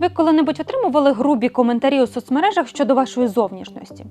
Ви коли-небудь отримували грубі коментарі у соцмережах щодо вашої зовнішності?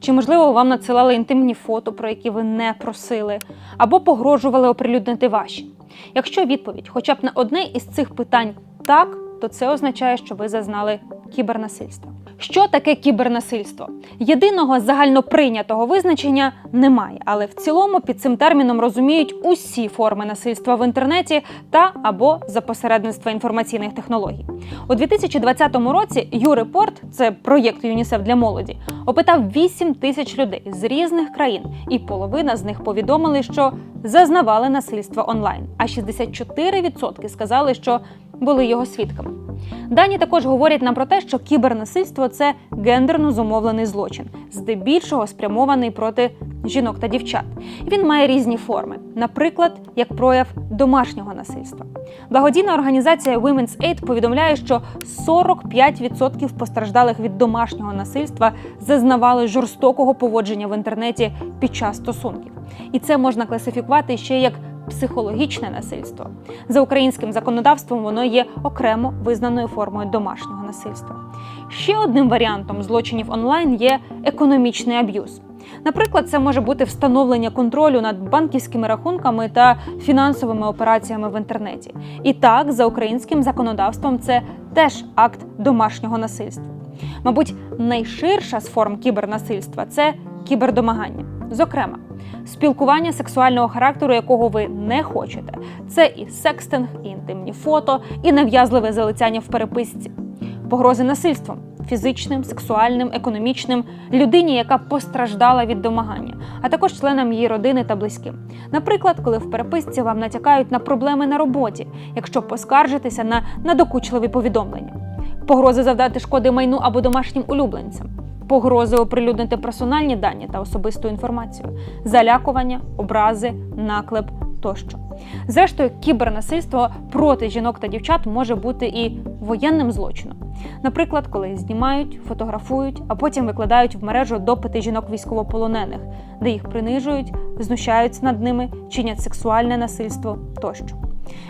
Чи, можливо, вам надсилали інтимні фото, про які ви не просили, або погрожували оприлюднити ваші? Якщо відповідь хоча б на одне із цих питань так, то це означає, що ви зазнали кібернасильства. Що таке кібернасильство? Єдиного загальноприйнятого визначення немає, але в цілому під цим терміном розуміють усі форми насильства в інтернеті та або за посередництва інформаційних технологій. У 2020 році YouReport, це проєкт ЮНІСЕФ для молоді, опитав 8 тисяч людей з різних країн, і половина з них повідомили, що зазнавали насильства онлайн, а 64% сказали, що були його свідками. Дані також говорять нам про те, що кібернасильство це гендерно зумовлений злочин, здебільшого спрямований проти жінок та дівчат. Він має різні форми, наприклад, як прояв домашнього насильства. Благодійна організація Women's Aid повідомляє, що 45% постраждалих від домашнього насильства зазнавали жорстокого поводження в інтернеті під час стосунків. І це можна класифікувати ще як психологічне насильство. За українським законодавством воно є окремо визнаною формою домашнього насильства. Ще одним варіантом злочинів онлайн є економічний аб'юз. Наприклад, це може бути встановлення контролю над банківськими рахунками та фінансовими операціями в інтернеті. І так, за українським законодавством, це теж акт домашнього насильства. Мабуть, найширша з форм кібернасильства це кібердомагання. Зокрема, спілкування сексуального характеру, якого ви не хочете. Це і секстинг, і інтимні фото, і нав'язливе залицяння в переписці, погрози насильством фізичним, сексуальним, економічним людині, яка постраждала від домагання, а також членам її родини та близьким. Наприклад, коли в переписці вам натякають на проблеми на роботі, якщо поскаржитеся на надокучливі повідомлення, погрози завдати шкоди майну або домашнім улюбленцям погрози оприлюднити персональні дані та особисту інформацію, залякування, образи, наклеп тощо. Зрештою, кібернасильство проти жінок та дівчат може бути і воєнним злочином. Наприклад, коли знімають, фотографують, а потім викладають в мережу допити жінок військовополонених, де їх принижують, знущаються над ними, чинять сексуальне насильство тощо.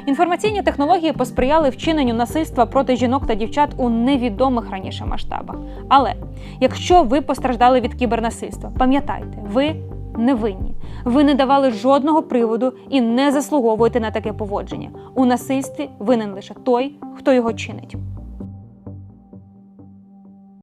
Інформаційні технології посприяли вчиненню насильства проти жінок та дівчат у невідомих раніше масштабах. Але якщо ви постраждали від кібернасильства, пам'ятайте, ви не винні. Ви не давали жодного приводу і не заслуговуєте на таке поводження. У насильстві винен лише той, хто його чинить.